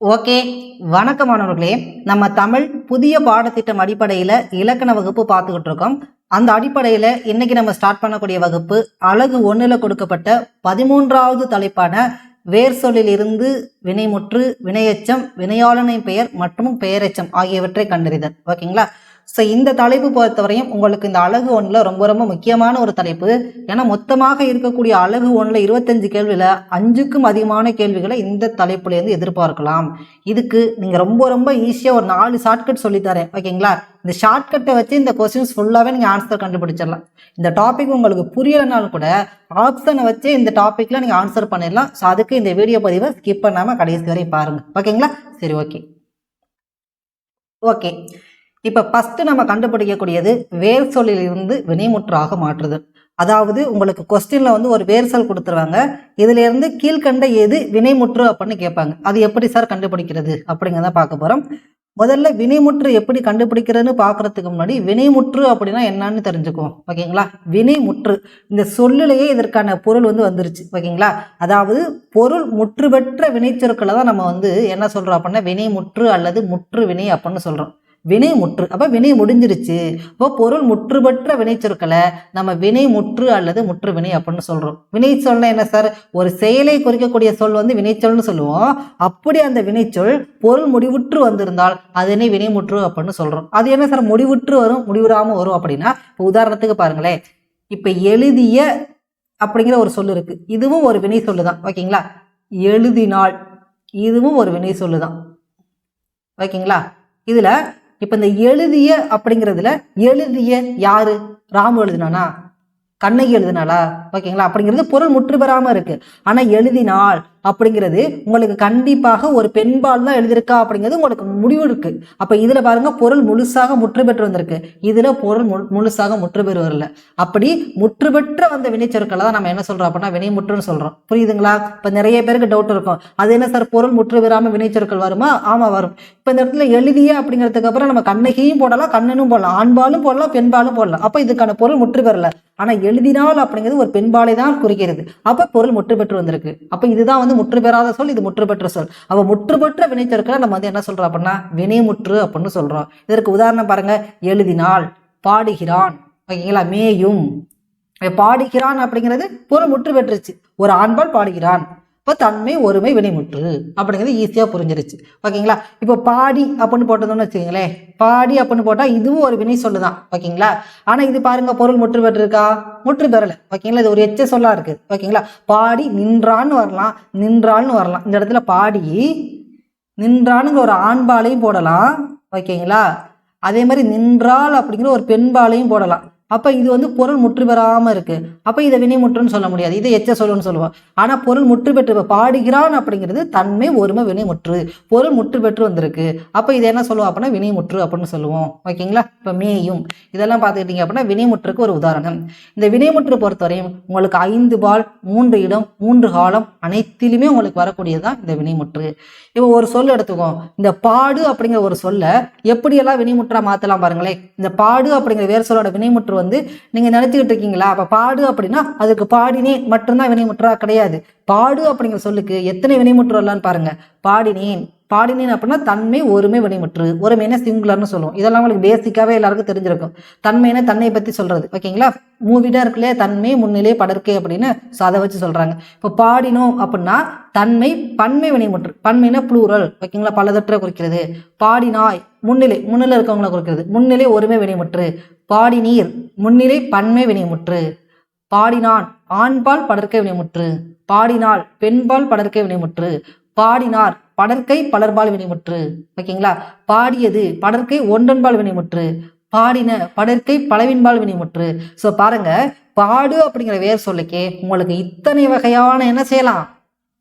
Okay வணக்கம் மாணவர்களே. நம்ம தமிழ் புதிய பாடத்திட்டம் அடிப்படையில் இலக்கண வகுப்பு பார்த்துக்கிட்டு இருக்கோம். அந்த அடிப்படையில் இன்னைக்கு நம்ம ஸ்டார்ட் பண்ணக்கூடிய வகுப்பு அழகு ஒன்றில் கொடுக்கப்பட்ட பதிமூன்றாவது தலைப்பான வேர் சொல்லிலிருந்து வினைமுற்று வினையெச்சம் வினையாளனின் பெயர் மற்றும் பெயரெச்சம் ஆகியவற்றை கண்டறிதல். ஓகேங்களா? ஸோ இந்த தலைப்பு பொறுத்தவரையும் உங்களுக்கு இந்த அழகு ஒன்றில் ரொம்ப ரொம்ப முக்கியமான ஒரு தலைப்பு. ஏன்னா மொத்தமாக இருக்கக்கூடிய அழகு ஒன்றில் இருபத்தஞ்சு கேள்வியில் அஞ்சுக்கும் அதிகமான கேள்விகளை இந்த தலைப்புலேருந்து எதிர்பார்க்கலாம். இதுக்கு நீங்கள் ரொம்ப ரொம்ப ஈஸியாக ஒரு நாலு ஷார்ட்கட் சொல்லித்தரேன். ஓகேங்களா? இந்த ஷார்ட்கட்டை வச்சு இந்த கொஸ்டின்ஸ் ஃபுல்லாகவே நீங்கள் ஆன்சர் கண்டுபிடிச்சிடலாம். இந்த டாபிக் உங்களுக்கு புரியலைனாலும் கூட ஆப்ஷனை வச்சு இந்த டாப்பிக்கில் நீங்கள் ஆன்சர் பண்ணிடலாம். ஸோ அதுக்கு இந்த வீடியோ பதிவை ஸ்கிப் பண்ணாமல் கடைசி வரை பாருங்கள் ஓகேங்களா? சரி ஓகே ஓகே இப்போ ஃபஸ்ட்டு நம்ம கண்டுபிடிக்கக்கூடியது வேர் சொல்லிலிருந்து வினைமுற்றாக மாற்றுது. அதாவது உங்களுக்கு கொஸ்டினில் வந்து ஒரு வேர் சொல் கொடுத்துருவாங்க. இதிலேருந்து கீழ்கண்ட எது வினைமுற்று அப்படின்னு கேட்பாங்க. அது எப்படி சார் கண்டுபிடிக்கிறது அப்படிங்கிறத பார்க்க போகிறோம் முதல்ல வினைமுற்று எப்படி கண்டுபிடிக்கிறதுன்னு பார்க்கறதுக்கு முன்னாடி வினைமுற்று அப்படின்னா என்னன்னு தெரிஞ்சுக்குவோம். ஓகேங்களா? வினைமுற்று. இந்த சொல்லிலேயே இதற்கான பொருள் வந்து வந்துருச்சு. ஓகேங்களா? அதாவது பொருள் முற்று பெற்ற வினைச்சொற்களை தான் நம்ம வந்து என்ன சொல்கிறோம் அப்படின்னா வினைமுற்று அல்லது முற்று வினை அப்படின்னு சொல்கிறோம் வினை முற்று. அப்போ வினை முடிஞ்சிருச்சு. அப்போ பொருள் முற்றுபெற்ற வினைச்சொற்களை நம்ம வினை முற்று அல்லது முற்று வினை அப்படின்னு சொல்கிறோம் வினை சொல்னா என்ன சார்? ஒரு செயலை குறிக்கக்கூடிய சொல் வந்து வினைச்சொல்னு சொல்லுவோம். அப்படி அந்த வினைச்சொல் பொருள் முடிவுற்று வந்திருந்தால் அதனை வினைமுற்று அப்படின்னு சொல்கிறோம் அது என்ன சார்? முடிவுற்று வரும் முடிவுறாமல் வரும் அப்படின்னா இப்போ உதாரணத்துக்கு பாருங்களேன். இப்போ எழுதிய அப்படிங்கிற ஒரு சொல் இருக்குது இதுவும் ஒரு வினை சொல்லு தான் ஓகேங்களா? எழுதினால் இதுவும் ஒரு வினை சொல்லு தான் ஓகேங்களா? இதில் இப்ப இந்த எழுதிய அப்படிங்கிறதுல எழுதிய யாரு? ராமு எழுதினானா? கண்ணகி எழுதினாளா? ஓகேங்களா? அப்படிங்கிறது பொருள் முற்று பெறாம இருக்கு. ஆனா எழுதினால் அப்படிங்கிறது உங்களுக்கு கண்டிப்பாக ஒரு பெண்பால் தான் எழுதியிருக்கா அப்படிங்கிறது உங்களுக்கு முடிவு இருக்கு. அப்ப இதுல பாருங்க பொருள் முழுசாக முற்று பெற்று வந்திருக்கு. இதுல பொருள் முழு- முழுசாக முற்று பெறு வரல. அப்படி முற்று பெற்ற வந்த வினைச்சொற்களை தான் நம்ம என்ன சொல்றோம் அப்படின்னா வினைமுற்றுன்னு சொல்றோம். புரியுதுங்களா? இப்ப நிறைய பேருக்கு டவுட் இருக்கும். அது என்ன சார் பொருள் முற்று பெறாம வினைச்சொற்கள் வருமா? ஆமா வரும். இப்ப இந்த இடத்துல எழுதிய அப்படிங்கிறதுக்கு அப்புறம் நம்ம கண்ணகியும் போடலாம் கண்ணனும் போடலாம் ஆண்பாலும் போடலாம் பெண்பாலும் போடலாம். அப்ப இதுக்கான பொருள் முற்று பெறல. ஆனா எழுதினால் அப்படிங்கிறது ஒரு பெண்பாலை தான் குறிக்கிறது. அப்ப பொருள் முற்று பெற்று வந்திருக்கு. அப்ப இதுதான் வந்து முற்று பெறாத சொல் இது முற்று பெற்ற சொல். அப்ப முற்று பெற்ற வினைச்சொற்களை நம்ம வந்து என்ன சொல்கிறோம் அப்படின்னா வினைமுற்று அப்படின்னு சொல்கிறோம் இதற்கு உதாரணம் பாருங்க எழுதினால் பாடுகிறான். ஓகேங்களா? மேயும். பாடுகிறான் அப்படிங்கிறது பொருள் முற்று பெற்றுச்சு ஒரு ஆண்பால் பாடுகிறான். இப்போ தன்மை ஒருமை வினைமுற்று அப்படிங்கிறது ஈஸியாக புரிஞ்சிருச்சு. ஓகேங்களா? இப்போ பாடி அப்படின்னு போட்டதுன்னு வச்சுக்கோங்களேன். பாடி அப்படின்னு போட்டால் இதுவும் ஒரு வினை சொல்லு தான் ஓகேங்களா? ஆனால் இது பாருங்க பொருள் முற்று பெற்றிருக்கா? முற்று பெறலை. ஓகேங்களா? இது ஒரு எச்ச சொல்லா இருக்குது ஓகேங்களா? பாடி நின்றான்னு வரலாம் நின்றான்னு வரலாம். இந்த இடத்துல பாடி நின்றானுங்கிற ஒரு ஆண்பாலையும் போடலாம். ஓகேங்களா? அதே மாதிரி நின்றால் அப்படிங்கிற ஒரு பெண்பாலையும் போடலாம். அப்போ இது வந்து பொருள் முற்று பெறாமல் இருக்குது அப்போ இதை வினைமுற்றுன்னு சொல்ல முடியாது. இதை எச்ச சொல்லுன்னு சொல்லுவோம் ஆனால் பொருள் முற்று பெற்று பாடுகிறான் அப்படிங்கிறது தன்மை ஒருமை வினைமுற்று பொருள் முற்று பெற்று வந்திருக்கு. அப்போ இதை என்ன சொல்லுவோம் அப்படின்னா வினைமுற்று அப்படின்னு சொல்லுவோம். ஓகேங்களா? இப்போ மேயும். இதெல்லாம் பார்த்துக்கிட்டீங்க அப்படின்னா வினைமுற்றுக்கு ஒரு உதாரணம். இந்த வினைமுற்று பொறுத்தவரையும் உங்களுக்கு ஐந்து பால் மூன்று இடம் மூன்று காலம் அனைத்திலுமே உங்களுக்கு வரக்கூடியதுதான் இந்த வினைமுற்று இப்போ ஒரு சொல் எடுத்துக்கோம். இந்த பாடு அப்படிங்கிற ஒரு சொல்லை எப்படியெல்லாம் வினைமுற்றாக மாற்றலாம் பாருங்களேன். இந்த பாடு அப்படிங்கிற வேறு சொல்லோட வினைமுற்று வந்து நீங்கள் நினைச்சுக்கிட்டு இருக்கீங்களா அப்போ பாடு அப்படின்னா அதுக்கு பாடினேன் மட்டும்தான் வினைமுற்றா கிடையாது. பாடு அப்படிங்கிற சொல்லுக்கு எத்தனை வினைமுற்றுலான்னு பாருங்க. பாடினேன். பாடினேன் அப்படின்னா தன்மை ஒருமை வினைமுற்று. ஒருமைனா சிங்குலர்னு சொல்லுவோம். இதெல்லாம் உங்களுக்கு பேசிக்காகவே எல்லாருக்கும் தெரிஞ்சிருக்கும். தன்மைனா தன்னை பற்றி சொல்கிறது ஓகேங்களா? மூவிடா இருக்குல்லையே தன்மை முன்னிலை படர்க்கை அப்படின்னு ஸோ அதை வச்சு சொல்கிறாங்க இப்போ பாடினோம் அப்படின்னா தன்மை பன்மை வினைமுற்று. பன்மைனா ப்ளூரல் ஓகேங்களா? பலதற்ற குறிக்கிறது. பாடினாய் முன்னிலை. முன்னிலை இருக்கவங்களை குறிக்கிறது. முன்னிலை ஒருமை வினைமுற்று. பாடினீர் முன்னிலை பன்மை வினைமுற்று. பாடினான் ஆண்பால் படர்க்கை வினைமுற்று. பாடினாள் பெண்பால் படர்க்கை வினைமுற்று. பாடினார் படர்க்கை பலர்பால் வினைமுற்று. ஓகேங்களா? பாடியது படர்க்கை ஒன்றன்பால் வினைமுற்று. பாடின படர்க்கை பலவின்பால் வினைமுற்று. ஸோ பாருங்க பாடு அப்படிங்கிற வேர் சொல்லுக்கே உங்களுக்கு இத்தனை வகையான என்ன செய்யலாம்.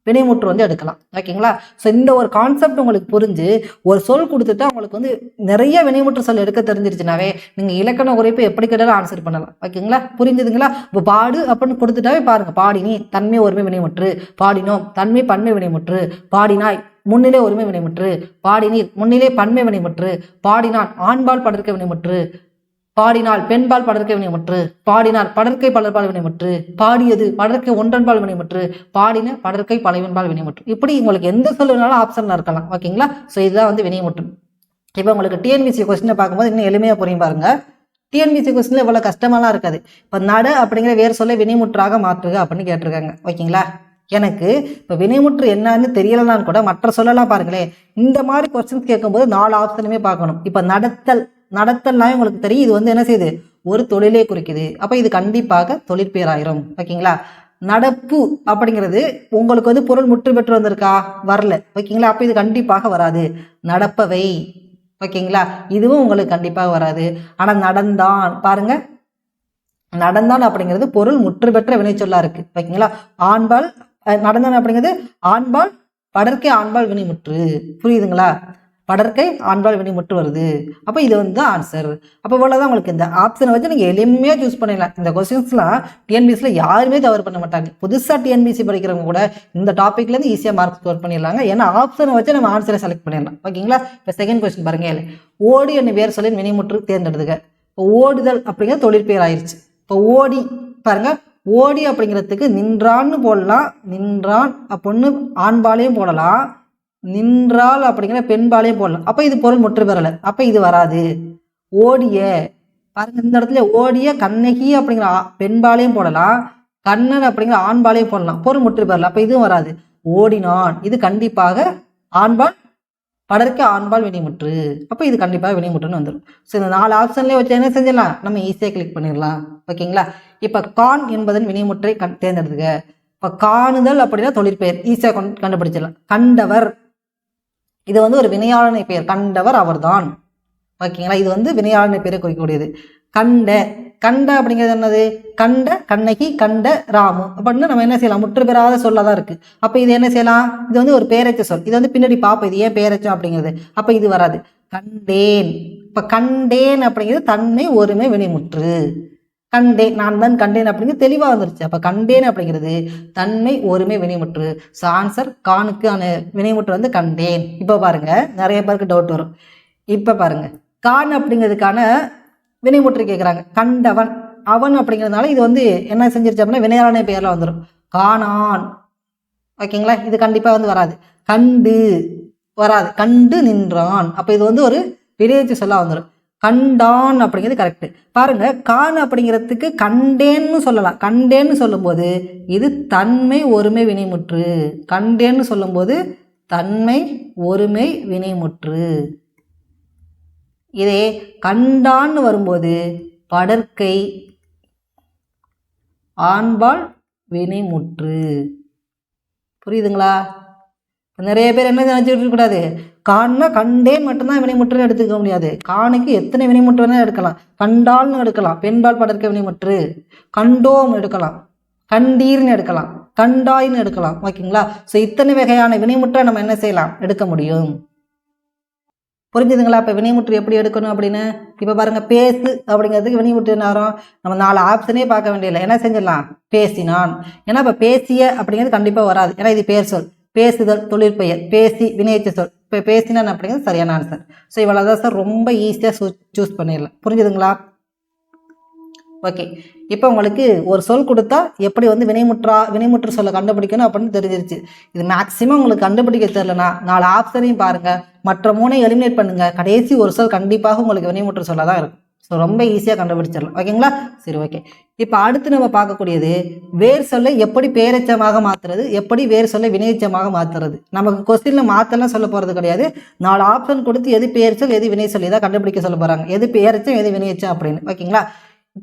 வினைமுற்று வந்து எடுக்கலாம். ஓகேங்களா ஸோ இந்த ஒரு கான்செப்ட் உங்களுக்கு புரிஞ்சு ஒரு சொல் கொடுத்துட்டு உங்களுக்கு வந்து நிறைய வினைமுற்று சொல் எடுக்க தெரிஞ்சிருச்சுனாவே நீங்கள் இலக்கண குறைப்பு எப்படி கேட்டாலும் ஆன்சர் பண்ணலாம். ஓகேங்களா புரிஞ்சுதுங்களா? இப்போ பாடு அப்படின்னு கொடுத்துட்டாவே பாருங்கள் பாடினி தன்மை ஒருமை வினைமுற்று. பாடினோம் தன்மை பன்மை வினைமுற்று. பாடினாய் முன்னிலை ஒருமை வினைமுற்று. பாடினீர் முன்னிலை பன்மை வினைமுற்று. பாடினான் ஆண்பால் படர்க்க வினைமுற்று. பாடினால் பெண்பால் படர்க்கை வினைமுற்று பாடினார் படர்க்கை பலர்பால் வினைமுற்று பாடியது படர்க்கை ஒன்றன்பால் வினைமுற்று பாடின படர்க்கை பலவின்பால் வினைமுற்று இப்படி உங்களுக்கு எந்த சொல்லுனாலும் ஆப்ஷன்ல இருக்கலாம் ஓகேங்களா ஸோ இதுதான் வந்து வினைமுற்று இப்போ உங்களுக்கு டிஎன்பிசி கொஸ்டினை பார்க்கும்போது இன்னும் எளிமையாக புரியும் பாருங்க. டிஎன்பிசி கொஸ்டினில் இவ்வளோ கஷ்டமாலாம் இருக்காது. இப்போ நட அப்படிங்கிற வேறு சொல்ல வினைமுற்றாக மாற்றுக அப்படின்னு கேட்டிருக்காங்க ஓகேங்களா எனக்கு இப்போ வினைமுற்று என்னன்னு தெரியலனான்னு கூட மற்ற சொல்லலாம் பாருங்களேன். இந்த மாதிரி கொஸ்டின்ஸ் கேட்கும்போது நாலு ஆப்ஷனுமே பார்க்கணும். இப்போ நடத்தல் நடத்தல்னாவே உங்களுக்கு தெரியும். இது வந்து என்ன செய்யுது? ஒரு தொழிலே குறிக்குது. அப்போ இது கண்டிப்பாக தொழிற்பேராயிரும். ஓகேங்களா? நடப்பு அப்படிங்கிறது உங்களுக்கு வந்து பொருள் முற்று பெற்று வந்திருக்கா? வரல. ஓகேங்களா? அப்போ இது கண்டிப்பாக வராது. நடப்பவை. ஓகேங்களா? இதுவும் உங்களுக்கு கண்டிப்பாக வராது. ஆனால் நடந்தான். பாருங்க. நடந்தான் அப்படிங்கிறது பொருள் முற்று பெற்ற வினைச்சொல்லா இருக்கு. ஓகேங்களா? ஆண்பால் நடந்தான் அப்படிங்கிறது ஆண்பால் படர்க்கை ஆண்பால் வினைமுற்று. புரியுதுங்களா? படர்க்கை ஆண்பால் வினைமுற்று வருது. அப்போ இது வந்து ஆன்சர் அப்போ இவ்வளோதான் உங்களுக்கு இந்த ஆப்ஷனை வச்சு நீங்கள் எளிமையாக சூஸ் பண்ணிடலாம். இந்த கொஸ்டின்ஸ்லாம் டிஎன்பிசியில் யாருமே தவறு பண்ண மாட்டாங்க. புதுசாக டிஎன்பிசி படிக்கிறவங்க கூட இந்த டாப்பிக்லேருந்து ஈஸியாக மார்க் ஸ்கோர் பண்ணிடலாங்க. ஏன்னா ஆப்ஷனை வச்சு நம்ம ஆன்சரை செலக்ட் பண்ணிடலாம். ஓகேங்களா? இப்போ செகண்ட் கொஸ்டின் பாருங்க. ஓடி என்ன வேறு சொல்லி வினைமுற்று தேர்ந்தெடுத்துக்க. இப்போ ஓடுதல் அப்படிங்கிறது தொழிற்பெயர் ஆயிடுச்சு இப்போ ஓடி பாருங்கள் ஓடி அப்படிங்கிறதுக்கு நின்றான்னு போடலாம். நின்றான் அப்படின்னு ஆண்பாலையும் போடலாம். நின்றால் அப்படிங்கிற பெண்பாலே போடலாம். அப்போ இது பொருள் முற்று பெறலை. அப்போ இது வராது. ஓடிய பாருங்க இந்த இடத்துல ஓடிய கண்ணகி அப்படிங்கிற ஆ- பெண்பாலையும் போடலாம். கண்ணன் அப்படிங்கிற ஆண்பாலையும் போடலாம். பொருள் முற்று பெறல. அப்போ இதுவும் வராது. ஓடினான். இது கண்டிப்பாக ஆண்பால் படர்க்க ஆண்பால் வினைமுற்று. அப்போ இது கண்டிப்பாக வினைமுற்றுன்னு வந்துடும் ஸோ இந்த நாலு ஆப்ஷன்லேயே வச்சு என்ன செஞ்சிடலாம்? நம்ம ஈஸியாக கிளிக் பண்ணிடலாம். ஓகேங்களா இப்போ கான் என்பதன் வினைமுற்றை கண் தேர்ந்தெடுத்துக்க. இப்போ காணுதல் அப்படின்னா தொழிற்பெயர். ஈஸியாக கண்டுபிடிச்சிடலாம். கண்டவர். இது வந்து ஒரு வினையாளனை பெயர். கண்டவர் அவர்தான். ஓகேங்களா? இது வந்து வினையாளனை பெயரை குறிக்கக்கூடியது. கண்ட. கண்ட அப்படிங்கிறது என்னது? கண்ட கண்ணகி கண்ட ராமு. அப்படின்னு நம்ம என்ன செய்யலாம்? முற்று பெறாத சொல்லா தான் இருக்கு. அப்போ இது என்ன செய்யலாம்? இது வந்து ஒரு பேரச்ச சொல். இது வந்து பின்னாடி பார்ப்போம் இது ஏன் பேரச்சம் அப்படிங்கிறது. அப்போ இது வராது. கண்டேன். இப்போ கண்டேன் அப்படிங்கிறது தன்மை ஒருமை வினைமுற்று. கண்டேன் நான் தான் கண்டேன் அப்படிங்கிறது தெளிவாக வந்துருச்சு. அப்போ கண்டேன் அப்படிங்கிறது தன்மை ஒருமை வினைமுற்று. ஸோ ஆன்சர் அந்த வினைமுற்று வந்து கண்டேன். இப்போ பாருங்க நிறைய பேருக்கு டவுட் வரும். இப்போ பாருங்க கான் அப்படிங்கிறதுக்கான வினைமுற்று கேட்குறாங்க கண்டவன் அவன் அப்படிங்கிறதுனால இது வந்து என்ன செஞ்சிருச்சு அப்படின்னா வினையாளனை பெயரில் வந்துடும் காணான். ஓகேங்களா? இது கண்டிப்பாக வந்து வராது. கண்டு வராது. கண்டு நின்றான். அப்போ இது வந்து ஒரு வினையச்சு சொல்ல வந்துடும் கண்டான் அப்படிங்கிறது கரெக்டு பாருங்க கான் அப்படிங்கிறதுக்கு கண்டேன்னு சொல்லலாம். கண்டேன்னு சொல்லும்போது இது தன்மை ஒருமை வினைமுற்று. கண்டேன்னு சொல்லும்போது தன்மை ஒருமை வினைமுற்று. இதே கண்டான்னு வரும்போது படற்கை ஆண்பால் வினைமுற்று. புரியுதுங்களா? நிறைய பேர் என்ன நினச்சிட்டு இருக்கக்கூடாது? கான்னா கண்டேன் மட்டும்தான் வினைமுற்றுன்னு எடுத்துக்க முடியாது. காணுக்கு எத்தனை வினைமுற்று வேணால் எடுக்கலாம். கண்டால்னு எடுக்கலாம். பெண்பால் படர்க்க வினைமுற்று கண்டோம் எடுக்கலாம். கண்டீர்னு எடுக்கலாம். கண்டாய்னு எடுக்கலாம். ஓகேங்களா? ஸோ இத்தனை வகையான வினைமுற்றை நம்ம என்ன செய்யலாம்? எடுக்க முடியும். புரிஞ்சுதுங்களா? இப்போ வினைமுற்று எப்படி எடுக்கணும் அப்படின்னு? இப்போ பாருங்கள் பேசு அப்படிங்கிறதுக்கு வினைமுற்று நேரம் நம்ம நாலு ஆப்ஷனே பார்க்க வேண்டியதில்லை. என்ன செஞ்சிடலாம்? பேசினான் ஏன்னா இப்போ பேசிய அப்படிங்கிறது கண்டிப்பாக வராது. ஏன்னா இது பேர் சொல். பேசுதல் தொழிற்பெயர் பேசி வினையச்சு சொல். இப்போ பேசினான் அப்படிங்கிறது சரியான ஆன்சர் ஸோ இவ்வளோ தான் சார் ரொம்ப ஈஸியாக சூ சூஸ் பண்ணிடலாம். புரிஞ்சுதுங்களா? ஓகே இப்போ உங்களுக்கு ஒரு சொல் கொடுத்தா எப்படி வந்து வினைமுற்றா வினைமுற்று சொல்ல கண்டுபிடிக்கணும் அப்படின்னு தெரிஞ்சிருச்சு. இது மேக்ஸிமம் உங்களுக்கு கண்டுபிடிக்க தெரிலனா நாலு ஆப்ஷனையும் பாருங்கள் மற்ற மூணை எலிமினேட் பண்ணுங்கள் கடைசி ஒரு சொல் கண்டிப்பாக உங்களுக்கு வினைமுற்று சொல்ல தான் இருக்கும். ஸோ ரொம்ப ஈஸியாக கண்டுபிடிச்சிடலாம். ஓகேங்களா சரி ஓகே இப்போ அடுத்து நம்ம பார்க்கக்கூடியது வேர் சொல்லை எப்படி பேரச்சமாக மாற்றுறது எப்படி வேர் சொல்லை வினைச்சமாக மாற்றுறது நமக்கு கொஸ்டினில் மாற்றலாம் சொல்ல போகிறது கிடையாது. நாலு ஆப்ஷன் கொடுத்து எது பேர் எது வினை சொல்லி தான் கண்டுபிடிக்க சொல்ல போகிறாங்க எது பேரச்சம் எது வினையச்சம் அப்படின்னு. ஓகேங்களா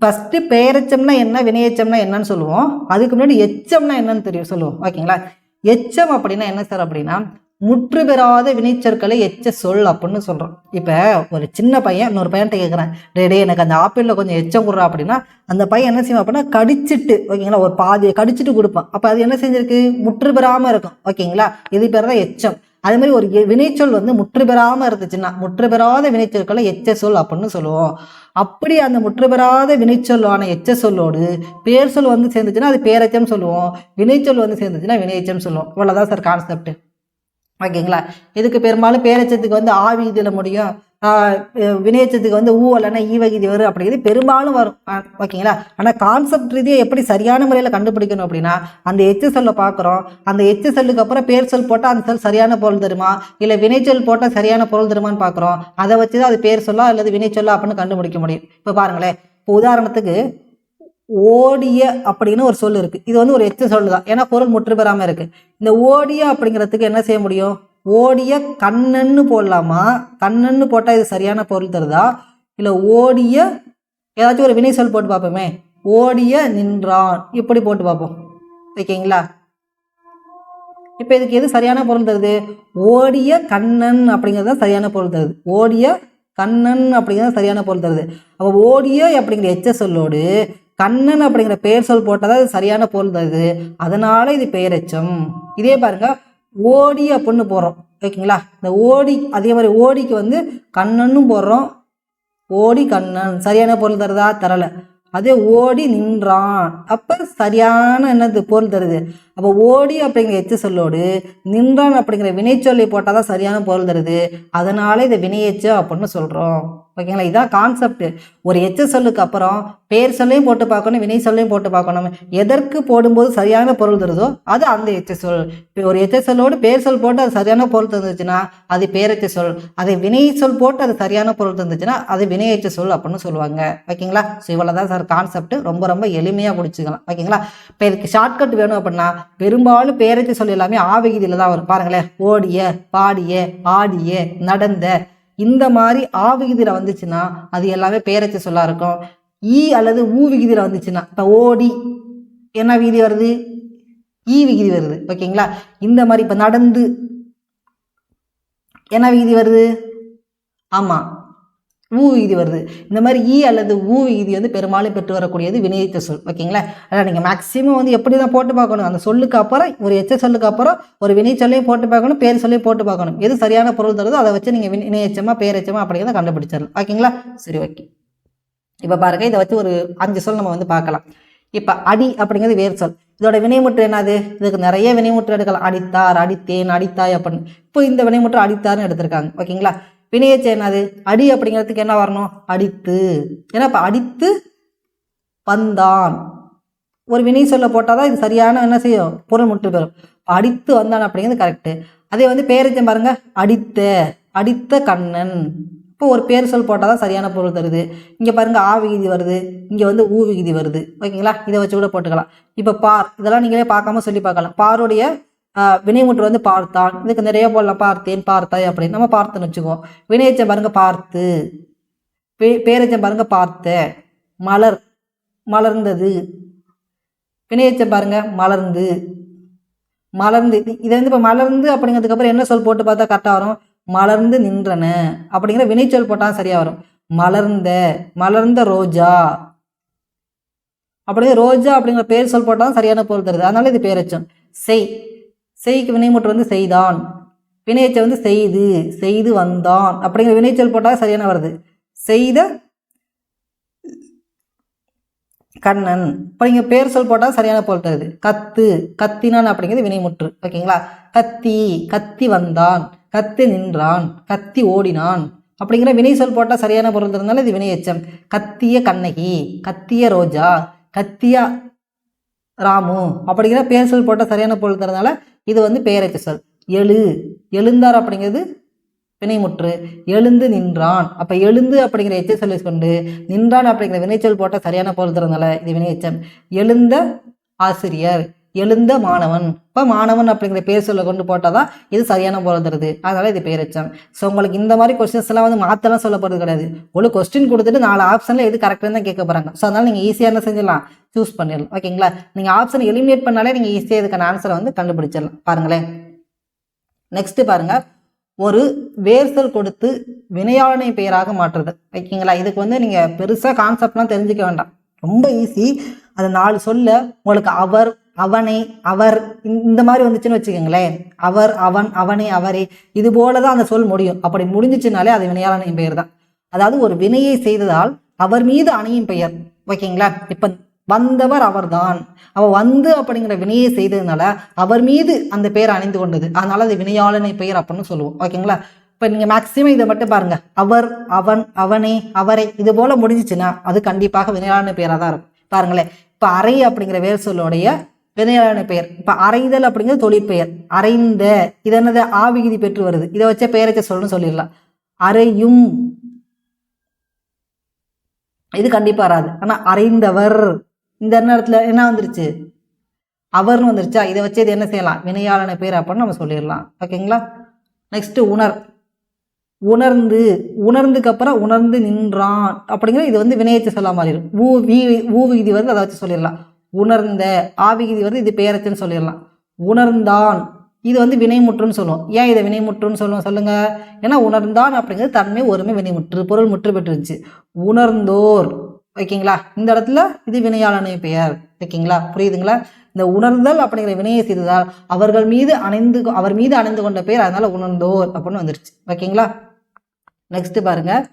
ஃபஸ்ட்டு பேரச்சம்னா என்ன வினையச்சம்னா என்னன்னு சொல்லுவோம். அதுக்கு முன்னாடி எச்சம்னா என்னன்னு தெரியும் சொல்லுவோம். ஓகேங்களா எச்சம் அப்படின்னா என்ன சார் அப்படின்னா முற்று பெறாத வினைச்சொற்களை எச்ச சொல் அப்படின்னு சொல்கிறோம் இப்போ ஒரு சின்ன பையன் இன்னொரு பையன்கிட்ட கேட்குறேன் டே டே எனக்கு அந்த ஆப்பிளில் கொஞ்சம் எச்சம் கொடுறா அப்படின்னா அந்த பையன் என்ன செய்வான் அப்படின்னா கடிச்சிட்டு ஓகேங்களா ஒரு பாதியை கடிச்சிட்டு கொடுப்பான். அப்போ அது என்ன செஞ்சிருக்கு? முற்று பெறாமல் இருக்கும். ஓகேங்களா? இது பேர் தான் எச்சம். அதே மாதிரி ஒரு எ- வினைச்சொல் வந்து முற்று பெறாமல் இருந்துச்சுன்னா முற்று பெறாத வினைச்சொற்களை எச்ச சொல் அப்படின்னு சொல்லுவோம். அப்படி அந்த முற்று பெறாத வினைச்சொல்லான எச்ச சொல்லோடு பேர் சொல் வந்து சேர்ந்துச்சுன்னா அது பேரச்சம் சொல்லுவோம். வினைச்சொல் வந்து சேர்ந்துச்சுன்னா வினையச்சம் சொல்லுவோம். இவ்வளோதான் சார் கான்செப்ட் ஓகேங்களா? இதுக்கு பெரும்பாலும் பேரெச்சத்துக்கு வந்து ஆவி இதில் முடியும். வினையச்சத்துக்கு வந்து ஊ இல்லைன்னா ஈ வரும் அப்படிங்கிறது பெரும்பாலும் வரும். ஓகேங்களா? ஆனால் கான்செப்ட் ரீதியாக எப்படி சரியான முறையில் கண்டுபிடிக்கணும் அப்படின்னா அந்த எச்சு சொல்ல பார்க்குறோம். அந்த எச்சு சொல்லுக்கு அப்புறம் பேர் சொல் போட்டால் அந்த சொல் சரியான பொருள் தருமா? இல்லை வினைச்சொல் போட்டால் சரியான பொருள் தருமான்னு பார்க்குறோம். அதை வச்சு தான் அது பேர் சொல்லா அல்லது வினைச்சொல்லா அப்படின்னு கண்டுபிடிக்க முடியும். இப்போ பாருங்களேன். இப்போ உதாரணத்துக்கு ஓடிய அப்படின்னு ஒரு சொல் இருக்கு. இது வந்து ஒரு எச்ச சொல் தான் ஏன்னா பொருள் முற்று பெறாமல் இருக்கு. இந்த ஓடிய அப்படிங்கிறதுக்கு என்ன செய்ய முடியும்? ஓடிய கண்ணன்னு போடலாமா? கண்ணன்னு போட்டால் இது சரியான பொருள் தருதா? இல்லை ஓடிய ஏதாச்சும் ஒரு வினை சொல் போட்டு பார்ப்போமே. ஓடிய நின்றான். இப்படி போட்டு பார்ப்போம். ஓகேங்களா? இப்போ இதுக்கு எது சரியான பொருள் தருது? ஓடிய கண்ணன் அப்படிங்கிறது தான் சரியான பொருள் தருது. ஓடிய கண்ணன் அப்படிங்கிறது சரியான பொருள் தருது. அப்போ ஓடிய அப்படிங்கிற எச்ச சொல்லோடு கண்ணன் அப்படிங்கிற பெயர் சொல் போட்டால் தான் அது சரியான பொருள் தருது அதனால இது பெயரெச்சம் இதே பாருங்க ஓடி அப்படின்னு போடுறோம் ஓகேங்களா? இந்த ஓடி அதே மாதிரி ஓடிக்கு வந்து கண்ணனும் போடுறோம் ஓடி கண்ணன். சரியான பொருள் தருதா? தரல. அதே ஓடி நின்றான். அப்போ சரியான என்னது? பொருள் தருது. அப்போ ஓடி அப்படிங்கிற எச்ச சொல்லோடு நின்றான் அப்படிங்கிற வினைச்சொல்லை போட்டால் தான் சரியான பொருள் தருது. அதனால இதை வினையெச்சு அப்படின்னு சொல்கிறோம் ஓகேங்களா? இதான் கான்செப்ட் ஒரு எச்ச சொல்லுக்கு அப்புறம் பேர் சொல்லையும் போட்டு பார்க்கணும் வினை சொல்லையும் போட்டு பார்க்கணும். எதற்கு போடும்போது சரியான பொருள் தருதோ அது அந்த எச்ச சொல். இப்போ ஒரு எச்ச சொல்லோடு பேர் சொல் போட்டு அது சரியான பொருள் தந்துச்சுன்னா அது பேரெச்ச சொல். அதை வினை சொல் போட்டு அது சரியான பொருள் தந்துச்சுன்னா அது வினை எச்ச சொல் அப்படின்னு சொல்லுவாங்க. ஓகேங்களா? ஸோ இவ்வளோ தான் சார் கான்செப்ட் ரொம்ப ரொம்ப எளிமையாக பிடிச்சிக்கலாம் ஓகேங்களா? இப்போ இதுக்கு ஷார்ட்கட் வேணும் அப்படின்னா பெரும்பாலும் பேரெச்ச சொல் எல்லாமே ஆவிகிதியில் தான் வரும். பாருங்களேன். ஓடிய பாடிய ஆடிய நடந்த இந்த மாதிரி ஆ விகுதியில் வந்துச்சுன்னா அது எல்லாமே பேரச்ச சொல்லாக இருக்கும். ஈ அல்லது ஊ விகுதியில் வந்துச்சுன்னா இப்போ ஓடி என்ன விகுதி வருது? ஈ விகுதி வருது. ஓகேங்களா? இந்த மாதிரி இப்போ நடந்து என்ன விகுதி வருது? ஆமாம் ஊ விகுதி வருது. இந்த மாதிரி ஈ அல்லது ஊ விகுதி வந்து பெரும்பாலும் பெற்று வரக்கூடியது வினையத்த சொல். ஓகேங்களா? அதான் நீங்கள் மேக்ஸிமம் வந்து எப்படி தான் போட்டு பார்க்கணும்? அந்த சொல்லுக்கு அப்புறம் ஒரு எச்ச சொல்லுக்கு அப்புறம் ஒரு வினை சொல்லையும் போட்டு பார்க்கணும் பேர் சொல்லையும் போட்டு பார்க்கணும். எது சரியான பொருள் தருதோ அதை வச்சு நீங்கள் வினையச்சமாக பேரெச்சமா அப்படிங்கிறத கண்டுபிடிச்சிடலாம். ஓகேங்களா? சரி ஓகே. இப்போ பாருங்க இதை வச்சு ஒரு அஞ்சு சொல் நம்ம வந்து பார்க்கலாம். இப்போ அடி அப்படிங்கிறது வேர் சொல். இதோட வினைமுற்று என்னது? இதுக்கு நிறைய வினைமுற்று எடுக்கலாம். அடித்தார் அடித்தேன் அடித்தாய் அப்படின்னு. இப்போ இந்த வினைமுற்று அடித்தார்னு எடுத்திருக்காங்க. ஓகேங்களா? வினையச்ச என்னது அடி அப்படிங்கிறதுக்கு என்ன வரணும்? அடித்து. ஏன்னா இப்போ அடித்து வந்தான். ஒரு வினை சொல்ல போட்டால் தான் இது சரியான என்ன செய்யும்? பொருள் முற்று பெறும். அடித்து வந்தான் அப்படிங்கிறது கரெக்டு அதே வந்து பேரச்சம் பாருங்க. அடித்த அடித்த கண்ணன். இப்போ ஒரு பேர் சொல் போட்டால் தான் சரியான பொருள் தருது. இங்கே பாருங்கள் ஆ விகுதி வருது. இங்கே வந்து ஊ விகுதி வருது. ஓகேங்களா? இதை வச்சு கூட போட்டுக்கலாம். இப்போ பார் இதெல்லாம் நீங்களே பார்க்காம சொல்லி பார்க்கலாம். பாருடைய வினைமுற்று வந்து பார்த்தான் இதுக்கு நிறைய போடலாம் பார்த்தேன் பார்த்தாய் அப்படின்னு நம்ம பார்த்துன்னு வச்சுக்குவோம். வினையச்சம் பாருங்க பார்த்து. பே பேரச்சம் பாருங்க பார்த்த. மலர் மலர்ந்தது. வினையச்சம் பாருங்க மலர்ந்து. மலர்ந்து இது- இதை வந்து இப்போ மலர்ந்து அப்படிங்கிறதுக்கப்புறம் என்ன சொல் போட்டு பார்த்தா கரெக்டாக வரும்? மலர்ந்து நின்றன. அப்படிங்கிற வினைச்சொல் போட்டால் சரியாக வரும். மலர்ந்த மலர்ந்த ரோஜா. அப்படியே ரோஜா அப்படிங்கிற பேர் சொல் போட்டால் சரியான பொருள் தருது. அதனால இது பேரச்சம். செய். செய்க்கு வினைமுற்று வந்து செய்தான். வினையச்சம் வந்து செய்து செய்து வந்தான். அப்படிங்கிற வினைச்சொல் போட்டால் சரியான வருது செய்த கண்ணன். இப்போ நீங்கள் பேர் சொல் போட்டால் சரியான பொருள் தருது கத்து கத்தினான் அப்படிங்கிறது வினைமுற்று. ஓகேங்களா? கத்தி கத்தி வந்தான். கத்தி நின்றான். கத்தி ஓடினான். அப்படிங்கிற வினை சொல் போட்டால் சரியான பொருள் தருந்தாலும் இது வினையச்சம். கத்திய கண்ணகி கத்திய ரோஜா கத்திய ராமு. அப்படிங்கிற பேர் சொல் போட்டால் சரியான பொருள் தரதுனால இது வந்து பெயரச்ச சொல். எழு எழுந்தார் அப்படிங்கிறது வினைமுற்று. எழுந்து நின்றான். அப்போ எழுந்து அப்படிங்கிற எச்ச சொல்லி கொண்டு நின்றான் அப்படிங்கிற வினைச்சொல் போட்டால் சரியான பொருள் தரதுனால இது வினையச்சம். எழுந்த ஆசிரியர். எழுந்த மாணவன். இப்போ மாணவன் அப்படிங்கிற பேர் சொல்ல கொண்டு போட்டால் தான் இது சரியான பொருள் தருது. அதனால் இது பேரச்சம் ஸோ உங்களுக்கு இந்த மாதிரி கொஸ்டின்ஸ் எல்லாம் வந்து மாற்றலாம் சொல்லப்படுறது கிடையாது. ஒரு கொஸ்டின் கொடுத்துட்டு நாலு ஆப்ஷனில் எது கரெக்டாக தான் கேட்க போகிறாங்க ஸோ அதனால் நீங்கள் ஈஸியாக என்ன செஞ்சிடலாம்? சூஸ் பண்ணிடலாம். ஓகேங்களா நீங்கள் ஆப்ஷன் எலிமினேட் பண்ணாலே நீங்கள் ஈஸியாக இதுக்கான ஆன்சரை வந்து கண்டுபிடிச்சிடலாம். பாருங்களேன். நெக்ஸ்ட்டு பாருங்கள் ஒரு வேர்சல் கொடுத்து வினையாளனை பெயராக மாற்றுறது. ஓகேங்களா இதுக்கு வந்து நீங்கள் பெருசாக கான்செப்ட்லாம் தெரிஞ்சுக்க வேண்டாம். ரொம்ப ஈஸி அது நாலு சொல்ல உங்களுக்கு அவர் அவனை அவர் இந்த- மாதிரி வந்துச்சுன்னு வச்சுக்கோங்களேன். அவர் அவன் அவனே அவரே இது போல தான் அந்த சொல் முடியும். அப்படி முடிஞ்சிச்சுனாலே அது வினையாளனின் பெயர் தான். அதாவது ஒரு வினையை செய்ததால் அவர் மீது அணையும் பெயர். ஓகேங்களா? இப்போ வந்தவர் அவர்தான். அவ வந்து அப்படிங்கிற வினையை செய்ததுனால அவர் மீது அந்த பெயர் அணிந்து கொண்டது. அதனால அது வினையாளனை பெயர் அப்படின்னு சொல்லுவோம். ஓகேங்களா? இப்போ நீங்கள் மேக்ஸிமம் இதை மட்டும் பாருங்க. அவர் அவன் அவனே அவரை இது போல முடிஞ்சிச்சுன்னா அது கண்டிப்பாக வினையாளன பெயராக தான் இருக்கும். பாருங்களேன். இப்போ அறை அப்படிங்கிற வேர் சொல்லுடைய வினையாளன பெயர். இப்போ அறைதல் அப்படிங்கிறது தொழிற்பெயர் அறைந்த இது என்னது? ஆ பெற்று வருது. இதை வச்ச பெயரைச்ச சொல்லணும்னு சொல்லிடலாம். அறையும். இது கண்டிப்பாக வராது. ஆனால் அறைந்தவர் இந்த நேரத்தில் என்ன வந்துருச்சு? அவர்னு வந்துருச்சா? இதை வச்சு இது என்ன செய்யலாம்? வினையாளன பேர் அப்படின்னு நம்ம சொல்லிடலாம். ஓகேங்களா? நெக்ஸ்ட் உணர். உணர்ந்து உணர்ந்துக்கு அப்புறம் உணர்ந்து நின்றான் அப்படிங்கிற இது வந்து வினையத்தை சொல்ல மாறிடும். ஊ வி ஊ விகுதி வந்து அதை வச்சு சொல்லிடலாம். உணர்ந்த ஆவிகிதி வந்து இது பேரச்சுன்னு சொல்லிடலாம். உணர்ந்தான். இது வந்து வினைமுற்றுன்னு சொல்லுவோம். ஏன் இதை வினைமுற்றுன்னு சொல்லுவோம்? சொல்லுங்க. ஏன்னா உணர்ந்தான் அப்படிங்கிறது தன்மை ஒருமை வினைமுற்று பொருள் முற்று பெற்றுருச்சு உணர்ந்தோர். ஓகேங்களா? இந்த இடத்துல இது வினையாளனை பெயர். ஓகேங்களா? புரியுதுங்களா? இந்த உணர்ந்தல் அப்படிங்கிற வினையை செய்ததால் அவர்கள் மீது அணைந்து அவர் மீது அணைந்து கொண்ட பெயர் அதனால உணர்ந்தோர் அப்படின்னு வந்துருச்சு. ஓகேங்களா? நெக்ஸ்ட் பாருங்க.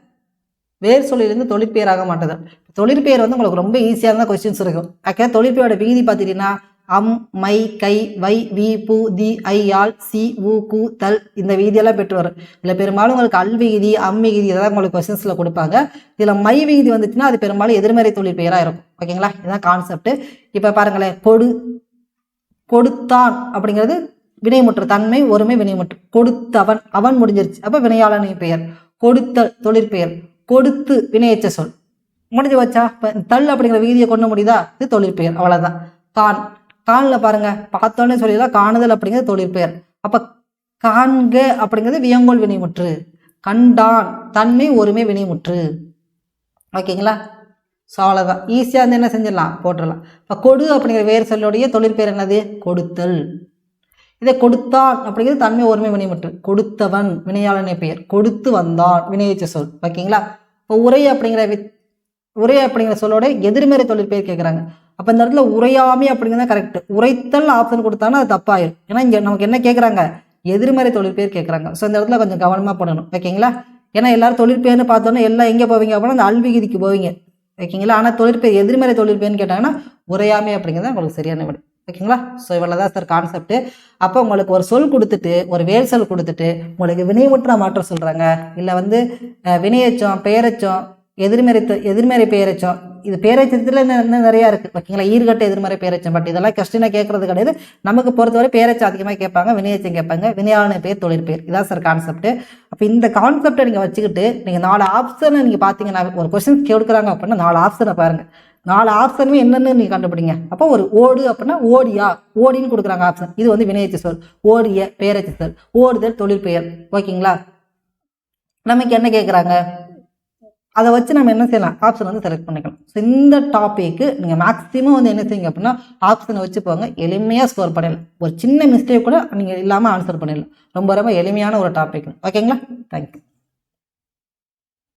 வேர் சொல்லிலிருந்து தொழிற்பெயராக மாட்டது தொழிற்பெயர் வந்து உங்களுக்கு ரொம்ப ஈஸியாக இருந்தால் கொஸ்டின்ஸ் இருக்கும். ஆக்சுவலாக தொழிற்பெயரோட விகுதி பார்த்துட்டீங்கன்னா அம் மை கை வை வி பு தி ஐ ஆல் சி உ கு தல் இந்த விகிதியெல்லாம் பெற்று வரும். இதில் பெரும்பாலும் உங்களுக்கு அல் விகிதி அம் விகிதி இதெல்லாம் உங்களுக்கு கொஸ்டின்ஸில் கொடுப்பாங்க. இதில் மை விகிதி வந்துச்சுன்னா அது பெரும்பாலும் எதிர்மறை தொழிற்பெயராக இருக்கும். ஓகேங்களா இதுதான் கான்செப்ட் இப்போ பாருங்களேன். கொடு கொடுத்தான் அப்படிங்கிறது வினைமுற்று தன்மை ஒருமை வினைமுற்று. கொடுத்தவன் அவன் முடிஞ்சிருச்சு. அப்போ வினையாளனின் பெயர். கொடுத்தல் தொழிற்பெயர். கொடுத்து வினையச்ச சொல். முடிஞ்சு வச்சா இப்போ தள் அப்படிங்கிற வீதியை கொண்டு முடியுதா? இது தொழிற்பெயர் அவ்வளோதான் கான் கானில் பாருங்க. பார்த்தோன்னே சொல்லிடலாம். காணுதல் அப்படிங்கிறது தொழிற்பெயர் அப்போ காண்க அப்படிங்கிறது வியங்கோல் வினைமுற்று. கண்டான். தன்மை ஒருமை வினைமுற்று. ஓகேங்களா? ஸோ அவ்வளோதான் ஈஸியாக வந்து என்ன செஞ்சிடலாம்? போட்டுடலாம். இப்போ கொடு அப்படிங்கிற வேறு சொல்லுடைய தொழிற்பெயர் என்னது? கொடுத்தல். இதை கொடுத்தான் அப்படிங்கிறது தன்மை ஒருமை வினைமுற்று. கொடுத்தவன் வினையாளனை பெயர். கொடுத்து வந்தான் வினையச்ச சொல். ஓகேங்களா? இப்போ உரை அப்படிங்கிற வித் உரை அப்படிங்கிற சொல்லோட எதிர்மறை தொழிற்பெயர் கேட்குறாங்க. அப்போ இந்த இடத்துல உரையாமை அப்படிங்கிறத கரெக்ட் உரைத்தல் ஆப்ஷன் கொடுத்தாங்கன்னா அது தப்பாயிரும். ஏன்னா இங்கே நமக்கு என்ன கேட்குறாங்க? எதிர்மறை தொழிற்பெயர் கேட்குறாங்க. ஸோ இந்த இடத்துல கொஞ்சம் கவனமாக பண்ணணும் ஓகேங்களா? ஏன்னா எல்லாரும் தொழிற்பெயர்னு பார்த்தோன்னா எல்லாம் எங்கே போவீங்க அப்படின்னா அந்த அல்விகிதிக்கு போவீங்க. ஓகேங்களா? ஆனால் தொழிற்பெயர் எதிர்மறை தொழிற்பெயர்னு கேட்டாங்கன்னா உரையாமை அப்படிங்கிறது உங்களுக்கு சரியான விட. ஓகேங்களா? ஸோ இவ்வளோ தான் சார் கான்செப்ட் அப்போ உங்களுக்கு ஒரு சொல் கொடுத்துட்டு ஒரு வேல் சொல் கொடுத்துட்டு உங்களுக்கு வினைமுற்ற மாற்றம் சொல்கிறாங்க இல்லை வந்து வினையச்சம் பெயரச்சம் எதிர்மறை எதிர்மறை பெயரச்சம். இது பேரச்சத்தில் இன்னும் நிறையா இருக்குது ஓகேங்களா? ஈர்கட்ட எதிர்மறை பேரச்சம் பட் இதெல்லாம் கொஸ்டினாக கேட்கறது கிடையாது. நமக்கு பொறுத்தவரை பேரச்சம் அதிகமாக கேட்பாங்க வினையச்சம் கேட்பாங்க வினையாளன பேர் தொழிற்பேர் இதான் சார் கான்செப்ட் அப்போ இந்த கான்செப்டை நீங்கள் வச்சுக்கிட்டு நீங்கள் நாலு ஆப்ஷனை நீங்கள் பார்த்தீங்கன்னா ஒரு கொஸ்டின் கேட்குறாங்க அப்படின்னா நாலு ஆப்ஷனை பாருங்கள் நாலு ஆப்ஷனுமே என்னென்னு நீங்கள் கண்டுபிடிங்க. அப்போ ஒரு ஓடு அப்படின்னா ஓடியா? ஓடின்னு கொடுக்குறாங்க ஆப்ஷன் இது வந்து வினையச்சு சொல். ஓடிய பேரச்சு சொல். ஓடுதல் தொழிற்பெயர் ஓகேங்களா? நமக்கு என்ன கேட்குறாங்க அதை வச்சு நம்ம என்ன செய்யலாம்? ஆப்ஷன் வந்து செலக்ட் பண்ணிக்கலாம். ஸோ இந்த டாப்பிக்கு நீங்கள் மேக்ஸிமம் வந்து என்ன செய்யுங்க அப்படின்னா ஆப்ஷனை வச்சு போங்க. எளிமையாக ஸ்கோர் பண்ணிடலாம். ஒரு சின்ன மிஸ்டேக் கூட நீங்கள் இல்லாமல் ஆன்சர் பண்ணிடலாம். ரொம்ப ரொம்ப எளிமையான ஒரு டாபிக் ஓகேங்களா? தேங்க்யூ